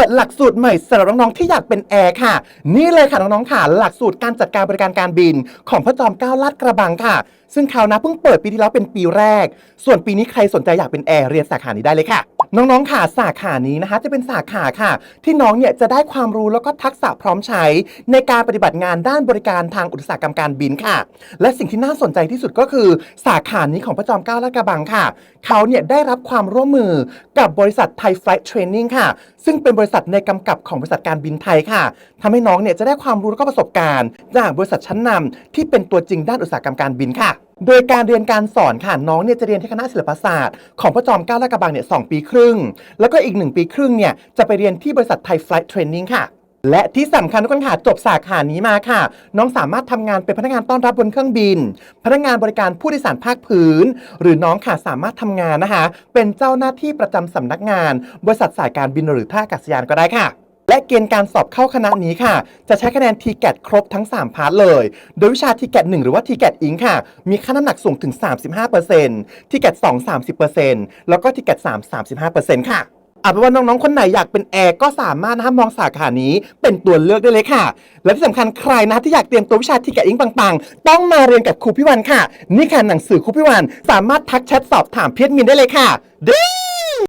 ปิดหลักสูตรใหม่สำหรับน้องๆที่อยากเป็นแอร์ค่ะ นี่เลยค่ะน้องๆค่ะ หลักสูตรการจัดการบริการการบิน ของพระจอมเกล้าลาดกระบังค่ะ ซึ่งเขานะเพิ่งเปิดปีที่แล้วเป็นปีแรก ส่วนปีนี้ใครสนใจอยากเป็นแอร์เรียนสาขานี้ได้เลยค่ะน้องๆ ค่ะสาขานี้นะคะ จะเป็นสาขาค่ะ ที่น้องเนี่ยจะได้ความรู้แล้วก็ทักษะพร้อมใช้ ในการปฏิบัติงานด้านบริการทางอุตสาหกรรมการบินค่ะ และสิ่งที่น่าสนใจที่สุดก็คือ สาขานี้ของพระจอมเกล้าลาดกระบังค่ะ เขาเนี่ยได้รับความร่วมมือกับบริษัทไทยไฟล์ Training ค่ะ ซึ่งเป็นบริษัทในกำกับของบริษัทการบินไทยค่ะทำให้น้องเนี่ยจะได้ความรู้และก็ประสบการณ์ จากบริษัทชั้นนำที่เป็นตัวจริงด้านอุตสาหกรรมการบินค่ะโดยการเรียนการสอนค่ะน้องเนี่ยจะเรียนที่คณะศิลปศาสตร์ของพระจอมเกล้าลาดกระบังเนี่ยสองปีครึ่ง แล้วก็อีกหนึ่งปีครึ่งเนี่ยจะไปเรียนที่บริษัทไทยไฟล์เทรนนิ่งค่ะ และที่สำคัญทุกคนค่ะจบสาขานี้มาค่ะ น้องสามารถทำงานเป็นพนักงานต้อนรับบนเครื่องบิน พนักงานบริการผู้โดยสารภาคพื้น หรือน้องค่ะสามารถทำงานนะคะ เป็นเจ้าหน้าที่ประจำสำนักงาน บริษัทสายการบินหรือท่าอากาศยานก็ได้ค่ะและเกณฑ์การสอบเข้าคณะนี้ค่ะ จะใช้คะแนน t c a t ครบทั้ง 3 พาร์ทเลย โดยวิชา t c a t 1 หรือว่า t c a t อิงค่ะ มีค่าน้ำหนักสูงถึง 35% t c a t 2 30%แล้วก็ t c a t 3 35%ค่ะ เอาเป็นว่าน้องๆ คนไหนอยากเป็นแอร์ก็สามารถนะคะมองสาขานี้ เป็นตัวเลือกได้เลยค่ะ และที่สำคัญใครนะที่อยากเตรียมตัววิชาที่แกอิงปังๆ ต้องมาเรียนกับครูพี่วันค่ะ นี่ค่ะหนังสือครูพี่วัน สามารถทักแชทสอบถามเพียรมินได้เลยค่ะเด้